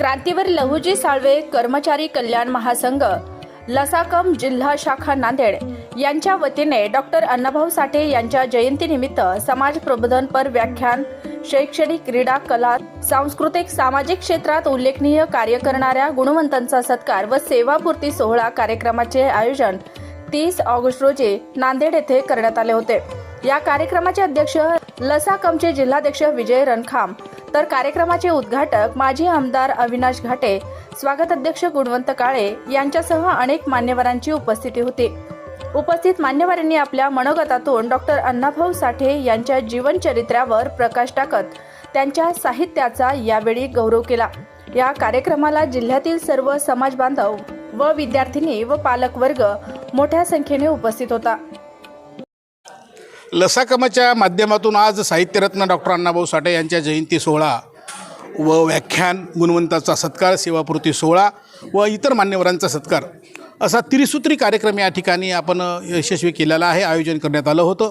क्रांतीवर लहुजी साळवे कर्मचारी कल्याण महासंघ लसाकम जिल्हा शाखा नांदेड यांच्या वतीने डॉक्टर अण्णाभाऊ साठे यांच्या जयंतीनिमित्त समाज प्रबोधनपर व्याख्यान शैक्षणिक क्रीडा कला सांस्कृतिक सामाजिक क्षेत्रात उल्लेखनीय कार्य करणाऱ्या गुणवंतांचा सत्कार व सेवापूर्ती सोहळा कार्यक्रमाचे आयोजन तीस ऑगस्ट रोजी नांदेड येथे करण्यात आले होते. या कार्यक्रमाचे अध्यक्ष लसाकमचे जिल्हाध्यक्ष विजय रणखाम तर कार्यक्रमाचे उद्घाटक माजी आमदार अविनाश घाटे स्वागत अध्यक्ष गुणवंत काळे यांच्यासह अनेक मान्यवरांची उपस्थिती होती. उपस्थित मान्यवरांनी आपल्या मनोगतातून डॉक्टर अण्णाभाऊ साठे यांच्या जीवनचरित्र्यावर प्रकाश टाकत त्यांच्या साहित्याचा यावेळी गौरव केला. या कार्यक्रमाला जिल्ह्यातील सर्व समाज बांधव व विद्यार्थिनी व पालकवर्ग मोठ्या संख्येने उपस्थित होता. लसाकमाच्या माध्यमातून आज साहित्यरत्न डॉक्टर अण्णाभाऊ साठे यांच्या जयंती सोहळा व व्याख्यान गुणवंताचा सत्कार सेवापूर्ती सोहळा व इतर मान्यवरांचा सत्कार. असा त्रिसूत्री कार्यक्रम या ठिकाणी आपण यशस्वी केलेला आहे आयोजन करण्यात आलं होतं.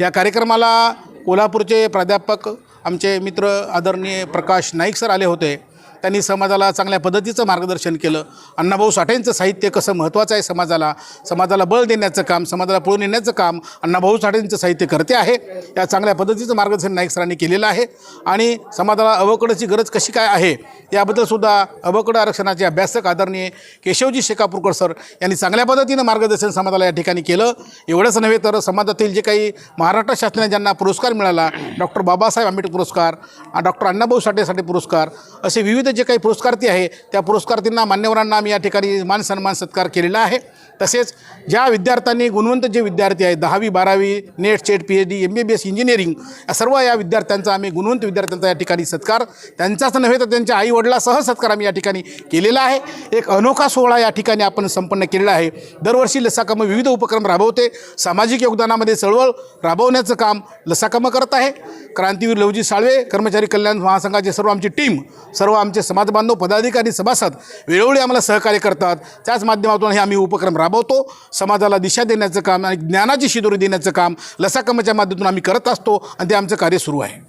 या कार्यक्रमाला कोल्हापूरचे प्राध्यापक आमचे मित्र आदरणीय प्रकाश नाईक सर आले होते. त्यांनी समाजाला चांगल्या पद्धतीचं मार्गदर्शन केलं. अण्णाभाऊ साठेंचं साहित्य कसं महत्त्वाचं आहे समाजाला? समाजाला बळ देण्याचं काम समाजाला पळून येण्याचं काम अण्णाभाऊ साठेंचं साहित्य करते आहे. या चांगल्या पद्धतीचं मार्गदर्शन नाईक सरांनी केलेलं आहे. आणि समाजाला अवकडची गरज कशी काय आहे? याबद्दलसुद्धा अवकड आरक्षणाचे अभ्यासक आदरणीय केशवजी शेकापूरकर सर यांनी चांगल्या पद्धतीनं मार्गदर्शन समाजाला या ठिकाणी केलं. एवढंच नव्हे तर समाजातील जे काही महाराष्ट्र शासनाने ज्यांना पुरस्कार मिळाला डॉक्टर बाबासाहेब आंबेडकर पुरस्कार डॉक्टर अण्णाभाऊ साठेसाठी पुरस्कार असे विविध जे काही पुरस्कार्थी आहे त्या पुरस्कार्थींना मान्यवरांना आम्ही या ठिकाणी मान सन्मान सत्कार केलेला आहे. तसेच ज्या विद्यार्थ्यांनी गुणवंत जे विद्यार्थी आहेत दहावी बारावी NET SET P H D M B B S engineering या सर्व या विद्यार्थ्यांचा आम्ही गुणवंत विद्यार्थ्यांचा या ठिकाणी सत्कार त्यांचाच नव्हे तर त्यांच्या आईवडिलासह सत्कार आम्ही या ठिकाणी केलेला आहे. एक अनोखा सोहळा या ठिकाणी आपण संपन्न केलेला आहे. दरवर्षी लसाकाम विविध उपक्रम राबवते. सामाजिक योगदानामध्ये चळवळ राबवण्याचं काम लसाकाम करत आहे. क्रांतीवीर लवजी साळवे कर्मचारी कल्याण महासंघाचे सर्व आमची टीम सर्व आमचे समाजबांधव पदाधिकारी सभासद वेळोवेळी आम्हाला सहकार्य करतात. त्याच माध्यमातून हे आम्ही उपक्रम राबवतो. समाजाला दिशा देण्याचं काम आणि ज्ञानाची शिदोरी देण्याचं काम लसाकामाच्या माध्यमातून आम्ही करत असतो आणि ते आमचं कार्य सुरू आहे.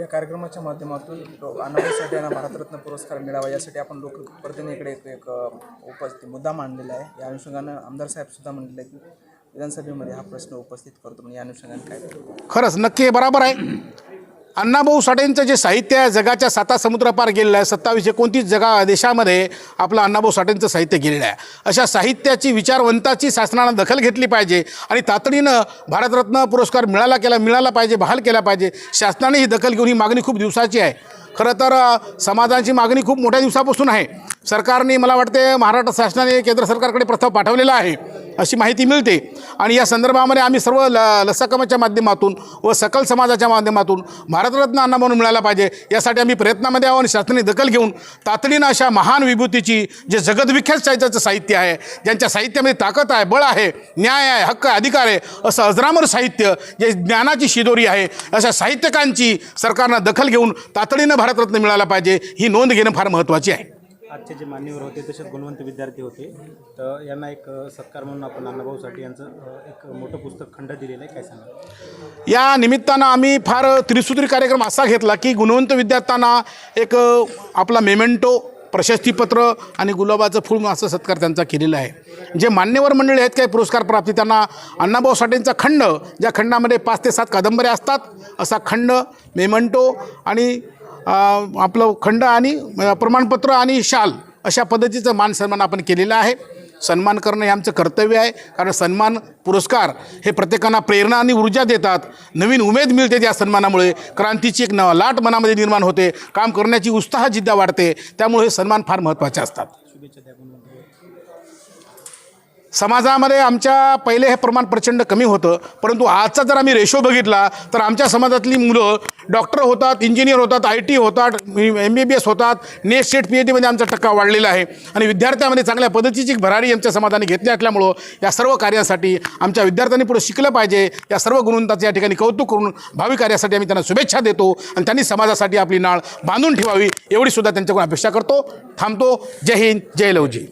या कार्यक्रमाच्या माध्यमातून अण्णाभाऊसाठी यांना भारतरत्न पुरस्कार मिळावा. यासाठी आपण लोकप्रतिनिधीकडे एक एक उपस्थित मुद्दा मांडलेला आहे. या अनुषंगानं आमदार साहेबसुद्धा म्हणलेलं आहे की विधानसभेमध्ये हा प्रश्न उपस्थित करतो म्हणजे या अनुषंगाने काय खरंच नक्की बराबर बरोबर आहे. अण्णाभाऊ साठेंचं जे साहित्य आहे जगाच्या साता समुद्रापार गेलेलं आहे सत्तावीस एकोणतीस जगा देशामध्ये आपलं अण्णाभाऊ साठेंचं साहित्य गेलेलं आहे. अशा साहित्याची विचारवंताची शासनानं दखल घेतली पाहिजे आणि तातडीनं भारतरत्न पुरस्कार मिळाला केला मिळाला पाहिजे बहाल केला पाहिजे शासनाने ही दखल घेऊन ही मागणी खूप दिवसाची आहे. खरं तर समाजाची मागणी खूप मोठ्या दिवसापासून आहे. सरकारने मला वाटते महाराष्ट्र शासनाने केंद्र सरकारकडे प्रस्ताव पाठवलेला आहे. अशी माहिती मिळते. आणि या संदर्भामध्ये आम्ही सर्व ल लसकमाच्या माध्यमातून व सकल समाजाच्या माध्यमातून भारतरत्न अण्णा म्हणून मिळाला पाहिजे यासाठी आम्ही प्रयत्नामध्ये आहोत आणि शासनाने दखल घेऊन तातडीनं अशा महान विभूतीची जे जगदविख्यात साहित्याचं साहित्य आहे ज्यांच्या साहित्यामध्ये ताकद आहे बळ आहे न्याय आहे हक्क आहे अधिकार आहे असं अजरामर साहित्य जे ज्ञानाची शिदोरी आहे अशा साहित्यकांची सरकारनं दखल घेऊन तातडीनं भारतरत्न मिळाला पाहिजे ही नोंद घेणं फार महत्त्वाची आहे. आजचे जे मान्यवर होते तसेच गुणवंत विद्यार्थी होते. तर यांना एक सत्कार म्हणून आपण अण्णाभाऊ साठे यांचं एक मोठं पुस्तक खंड दिलेलं आहे. काय सांगा या निमित्तानं आम्ही फार त्रिसूत्री कार्यक्रम असा घेतला की गुणवंत विद्यार्थ्यांना एक आपला मेमेंटो प्रशस्तीपत्र आणि गुलाबाचं फूल असा सत्कार त्यांचा केलेला आहे. जे मान्यवर मंडळी आहेत काही पुरस्कार प्राप्ती त्यांना अण्णाभाऊ साठेंचा खंड ज्या खंडामध्ये पाच ते सात कादंबऱ्या असतात असा खंड मेमेंटो आणि आपलं खंड आणि प्रमाणपत्र आणि शाल अशा पद्धतीचं मान सन्मान आपण केलेला आहे. सन्मान करणं हे आमचं कर्तव्य आहे. कारण सन्मान पुरस्कार हे प्रत्येकांना प्रेरणा आणि ऊर्जा देतात. नवीन उमेद मिळते त्या सन्मानामुळे. क्रांतीची एक नवा लाट मनामध्ये निर्माण होते. काम करण्याची उत्साह जिद्दा वाढते. त्यामुळे हे सन्मान फार महत्त्वाचे असतात. शुभेच्छा समाजामध्ये आमच्या पहिले हे प्रमाण प्रचंड कमी होतं. परंतु आजचा जर आम्ही रेशो बघितला तर आमच्या समाजातली मुलं डॉक्टर होतात इंजिनियर होतात आय टी होतात एम बी बी एस होतात नेट सेट पी एच डीमध्ये आमचा टक्का वाढलेला आहे. आणि विद्यार्थ्यामध्ये चांगल्या पद्धतीची भरारी आमच्या समाजाने घेतली असल्यामुळं या सर्व कार्यासाठी आमच्या विद्यार्थ्यांनी पुढे शिकलं पाहिजे. या सर्व गुणवंताचं या ठिकाणी कौतुक करून भावी कार्यासाठी आम्ही त्यांना शुभेच्छा देतो आणि त्यांनी समाजासाठी आपली नाळ बांधून ठेवावी एवढीसुद्धा त्यांच्याकडून अपेक्षा करतो. थांबतो. जय हिंद जय लवजी.